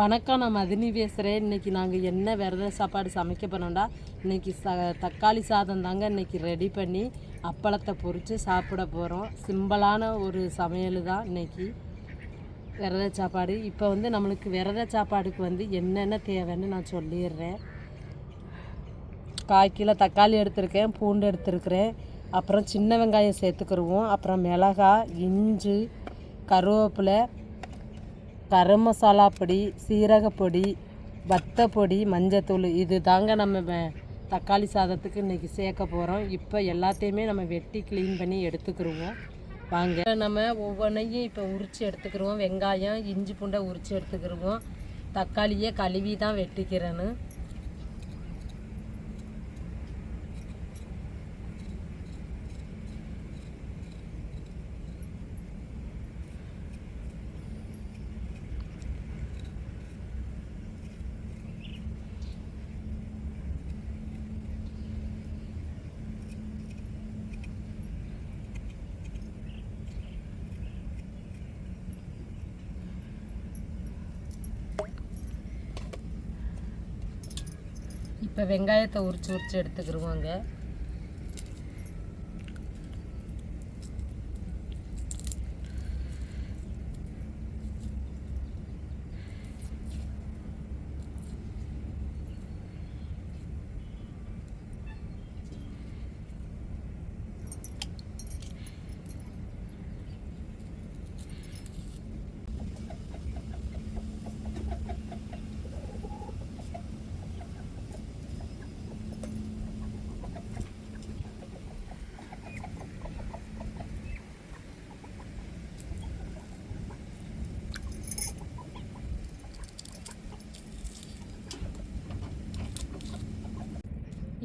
வணக்கம் நான் மதினி பேசுகிறேன் இன்றைக்கி நாங்கள் என்ன விரத சாப்பாடு சமைக்க போனோம்டா இன்றைக்கி ச தக்காளி சாதம் தாங்க இன்றைக்கி ரெடி பண்ணி அப்பளத்தை பொறித்து சாப்பிட போகிறோம் சிம்பிளான ஒரு சமையல் தான் இன்றைக்கி விரத சாப்பாடு. இப்போ வந்து நம்மளுக்கு விரத சாப்பாடுக்கு வந்து என்னென்ன தேவைன்னு நான் சொல்லிடுறேன். கால் கிலோ தக்காளி எடுத்திருக்கேன் பூண்டு எடுத்திருக்கிறேன். அப்புறம் சின்ன வெங்காயம் சேர்த்துக்கிடுவோம் அப்புறம் மிளகாய் இஞ்சி கருவேப்பிலை கரம் மசாலா பொடி சீரகப்பொடி வத்தப்பொடி மஞ்சத்தூள் இது தாங்க நம்ம தக்காளி சாதத்துக்கு இன்றைக்கி சேர்க்க போகிறோம் இப்போ எல்லாத்தையுமே நம்ம வெட்டி க்ளீன் பண்ணி எடுத்துக்கிடுவோம் வாங்க. நம்ம ஒவ்வொன்றையும் இப்போ உரித்து எடுத்துக்கிடுவோம் வெங்காயம் இஞ்சி பூண்டை உரித்து எடுத்துக்கிடுவோம் தக்காளியை கழுவி தான் வெட்டிக்கிறேன்னு. இப்போ வெங்காயத்தை உரித்து உரித்து எடுத்துக்கிடுவோங்க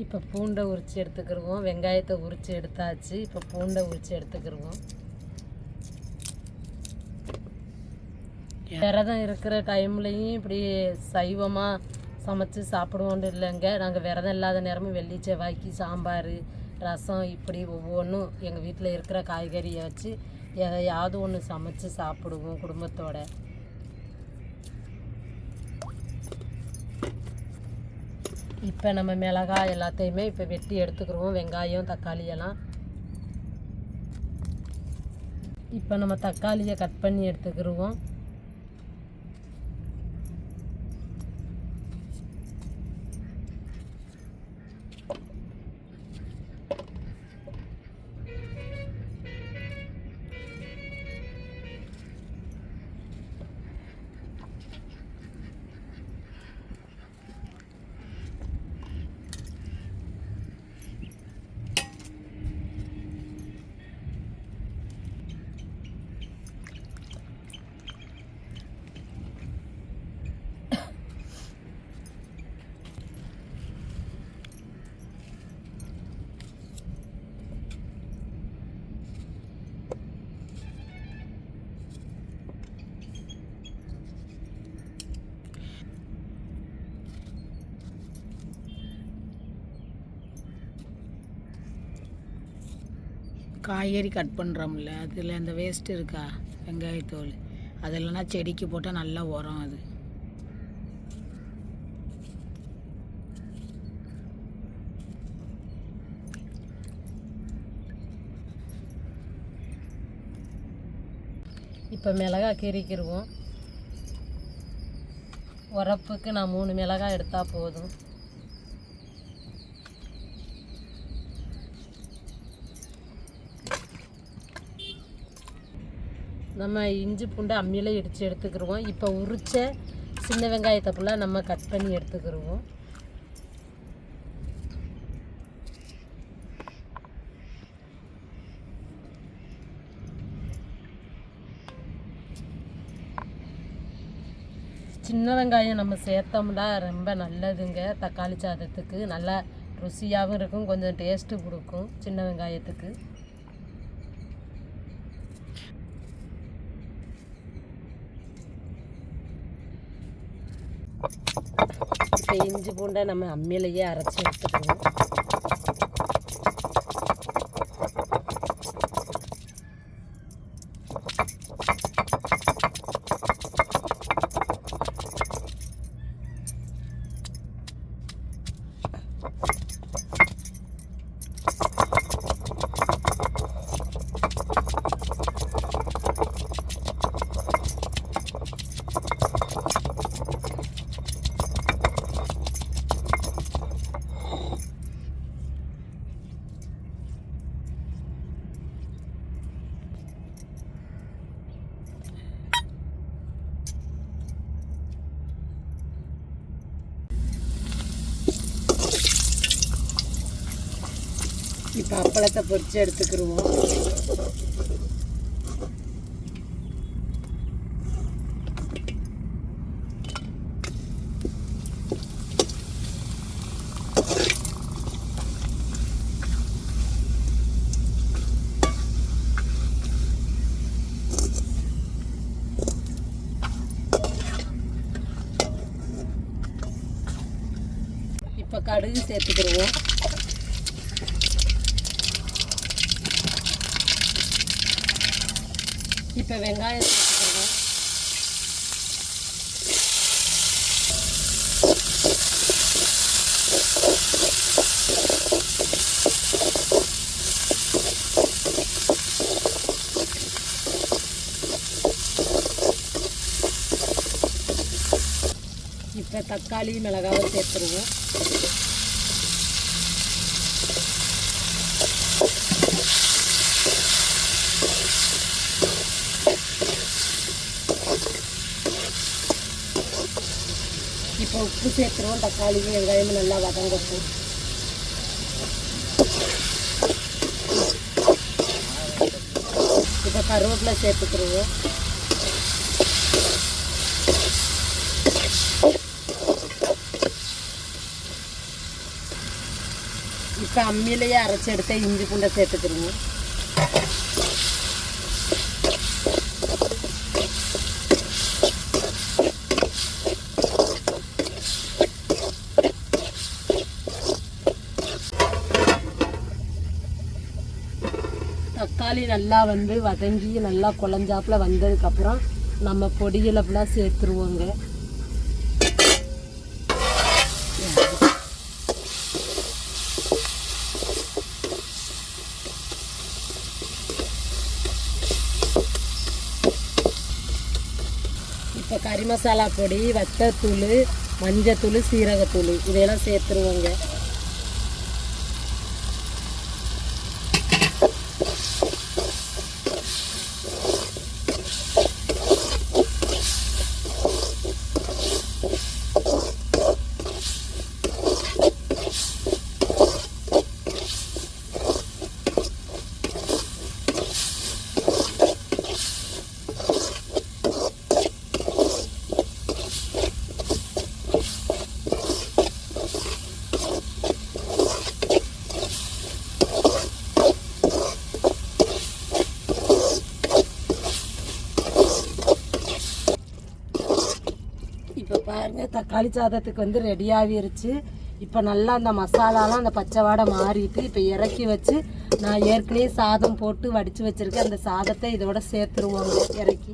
இப்போ பூண்டை உரித்து எடுத்துக்கிடுவோம் வெங்காயத்தை உரித்து எடுத்தாச்சு. இப்போ பூண்டை உரித்து எடுத்துக்கிடுவோம் விரதம் இருக்கிற டைம்லையும் இப்படி சைவமாக சமைச்சு சாப்பிடுவோன்னு இல்லைங்க. நாங்கள் விரதம் இல்லாத நேரமும் வெள்ளி செவ்வாய்க்கு சாம்பார் ரசம் இப்படி ஒவ்வொன்றும் எங்கள் வீட்டில் இருக்கிற காய்கறியை வச்சு எதையாவது ஒன்று சமைச்சு சாப்பிடுவோம் குடும்பத்தோடு. இப்போ நம்ம மிளகாய் எல்லாத்தையுமே இப்போ வெட்டி எடுத்துக்கிருவோம் வெங்காயம் தக்காளி எல்லாம். இப்போ நம்ம தக்காளியை கட் பண்ணி எடுத்துக்கிடுவோம் காய்கறி கட் பண்ணுறோம்ல அதில் அந்த வேஸ்ட் இருக்கா? வெங்காயத்தோல் அது இல்லைன்னா செடிக்கு போட்டால் நல்லா உரம் அது. இப்போ மிளகா கீறிக்கிருவோம். உரப்புக்கு நான் மூணு மிளகாய் எடுத்தால் போதும். நம்ம இஞ்சி பூண்டு அம்மியில் இடித்து எடுத்துக்கிடுவோம் இப்போ உரித்த சின்ன வெங்காயத்தை ஃபுல்லாக நம்ம கட் பண்ணி எடுத்துக்கிடுவோம் சின்ன வெங்காயம் நம்ம சேர்த்தோம்னா ரொம்ப நல்லதுங்க. தக்காளி சாதத்துக்கு நல்லா ருசியாகவும் இருக்கும். கொஞ்சம் டேஸ்ட்டு கொடுக்கும் சின்ன வெங்காயத்துக்கு. இப்போ இஞ்சி பூண்டை நம்ம அம்மியிலேயே அரைச்சி எடுத்துக்கணும். இப்போ அப்பளத்தை பொரிச்சு எடுத்துக்கிருவோம். இப்போ கடுகு சேர்த்துக்கிருவோம். இப்போ வெங்காயம் சேர்த்துக்கிருவோம் இப்போ தக்காளி மிளகாவை சேர்த்துருவோம் இப்போ உப்பு சேர்த்துருவோம். தக்காளி வெங்காயமும் நல்லா வதங்கட்டும் இப்போ கருவேப்பிலை சேர்த்துக்கிடுவோம். இப்போ அம்மியிலேயே அரைச்சி எடுத்த இஞ்சி பூண்டை சேர்த்துக்கிடுவோம். நல்லா வந்து வதங்கி நல்லா குழஞ்சாப்புல வந்ததுக்கப்புறம் நம்ம பொடியில் ஃபுல்லாக சேர்த்துருவோங்க. இப்போ கறி மசாலா பொடி வத்தத்தூள் மஞ்சத்தூள் சீரகத்தூள் இதையெல்லாம் சேர்த்துருவோங்க இப்போ பாருங்க தக்காளி சாதத்துக்கு வந்து ரெடி ஆகிருச்சு இப்போ நல்லா அந்த மசாலாலாம் அந்த பச்சை வாடை மாறிட்டு இப்போ இறக்கி வச்சு நான் ஏற்கனவே சாதம் போட்டு வடித்து வச்சுருக்கேன். அந்த சாதத்தை இதோட சேர்த்துருவோம் இறக்கி.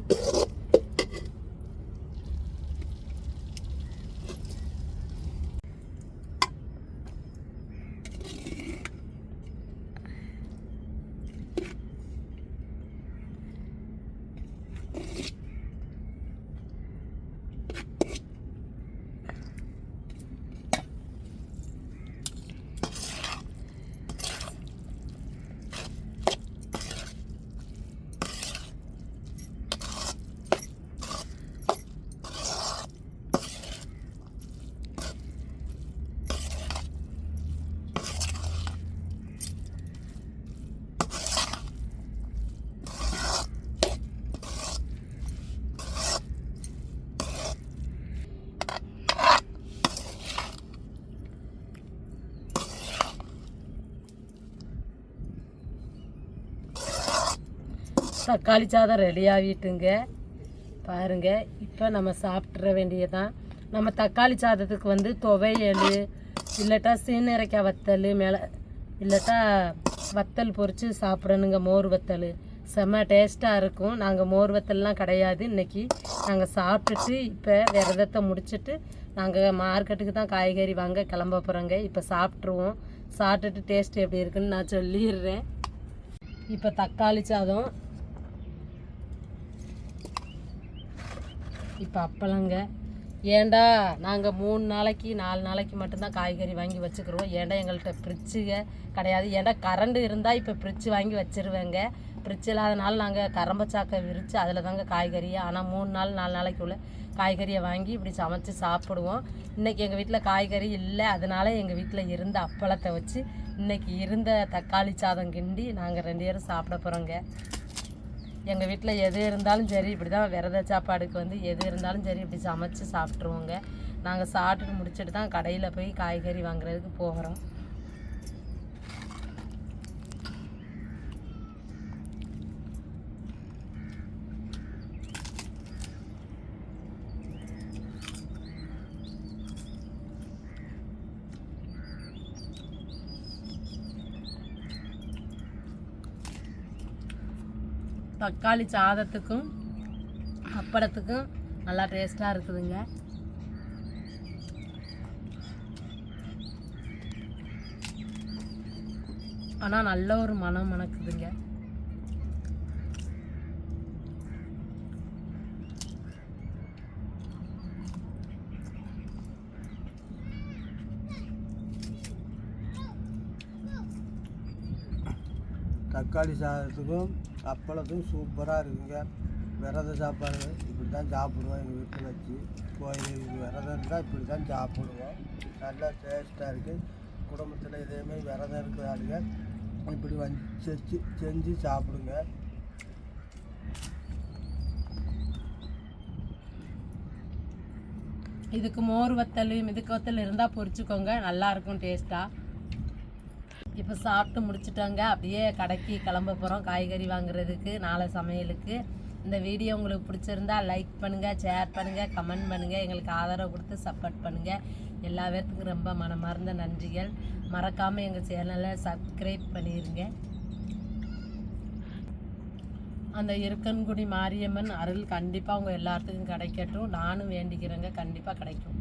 தக்காளி சாதம் ரெடி ஆகிட்டுங்க. பாருங்க இப்போ நம்ம சாப்பிட்ற வேண்டியதான் நம்ம தக்காளி சாதத்துக்கு வந்து துவையல் இல்லட்டா சீனரைக்காய் வத்தல் மேலே இல்லட்டா வத்தல் பொறித்து சாப்பிடணுங்க மோர் வத்தல். செம்ம டேஸ்ட்டாக இருக்கும். நாங்கள் மோர் வத்தல்லாம் கிடையாது. இன்னைக்கு நாங்கள் சாப்பிட்டுட்டு இப்போ விரதத்தை முடிச்சிட்டு நாங்கள் மார்க்கெட்டுக்கு தான் காய்கறி வாங்க கிளம்ப போகிறோங்க இப்போ சாப்பிட்ருவோம் சாப்பிட்டுட்டு டேஸ்ட் எப்படி இருக்குன்னு நான் சொல்லிடுறேன். இப்போ தக்காளி சாதம் இப்போ அப்பளங்க. ஏன்டா நாங்கள் மூணு நாளைக்கு நாலு நாளைக்கு மட்டும்தான் காய்கறி வாங்கி வச்சுக்கிறோம். ஏன்டா எங்கள்கிட்ட ஃப்ரிட்ஜுக கிடையாது. ஏன்டா கரண்ட் இருந்தால் இப்போ ஃப்ரிட்ஜ் வாங்கி வச்சிருவேங்க. ஃப்ரிட்ஜ் இல்லாதனால நாங்கள் கரம்பச்சாக்கை விரித்து அதில் தாங்க காய்கறியை ஆனால் மூணு நாள் நாலு நாளைக்குள்ள காய்கறியை வாங்கி இப்படி சமைச்சு சாப்பிடுவோம். இன்றைக்கி எங்கள் வீட்டில் காய்கறி இல்லை. அதனால் எங்கள் வீட்டில் இருந்த அப்பளத்தை வச்சு இன்றைக்கி இருந்த தக்காளி சாதம் கிண்டி நாங்கள் ரெண்டு பேரும் சாப்பிட போகிறோங்க எங்கள் வீட்டில் எது இருந்தாலும் சரி இப்படி தான் விரத சாப்பாடுக்கு வந்து எது இருந்தாலும் சரி இப்படி சமைச்சு சாப்பிட்ருவோங்க நாங்கள் சாப்பிட்டுட்டு முடிச்சுட்டு தான் கடையில் போய் காய்கறி வாங்குறதுக்கு போகிறோம். தக்காளி சாதத்துக்கும் அப்பளத்துக்கும் நல்லா டேஸ்ட்டாக இருக்குதுங்க. ஆனால் நல்ல ஒரு மனம் மணக்குதுங்க. தக்காளி சாதத்துக்கும் அப்பளத்துக்கும் சூப்பராக இருக்குங்க. விரத சாப்பாடு இப்படி தான் சாப்பிடுவோம் எங்கள் வீட்டில் வச்சு. கோயிலுக்கு விரதம் இருந்தால் இப்படி தான் சாப்பிடுவோம். நல்லா டேஸ்ட்டாக இருக்குது குடும்பத்தில் இதேமாரி விரதம் இருக்கிறாளுங்க இப்படி வந்து செஞ்சு செஞ்சு சாப்பிடுங்க. இதுக்கு மோர் வத்தல் மிதுக்கு வத்தல் இருந்தால் பொரிச்சுக்கோங்க. நல்லாயிருக்கும் டேஸ்ட்டாக இப்போ சாப்பிட்டு முடிச்சிட்டோங்க. அப்படியே கடைக்கு கிளம்ப போகிறோம் காய்கறி வாங்குறதுக்கு நாளை சமையலுக்கு. இந்த வீடியோ உங்களுக்கு பிடிச்சிருந்தா லைக் பண்ணுங்கள் ஷேர் பண்ணுங்கள் கமெண்ட் பண்ணுங்கள் எங்களுக்கு ஆதரவு கொடுத்து சப்போர்ட் பண்ணுங்கள் எல்லா பேர்த்துக்கும் ரொம்ப மனமார்ந்த நன்றிகள். மறக்காமல் எங்கள் சேனலை சப்ஸ்கிரைப் பண்ணிடுங்க அந்த இருக்கன்குடி மாரியம்மன் அருள் கண்டிப்பாக உங்கள் எல்லாத்துக்கும் கிடைக்கட்டும். நானும் வேண்டிக்கிறேங்க. கண்டிப்பாக கிடைக்கும்.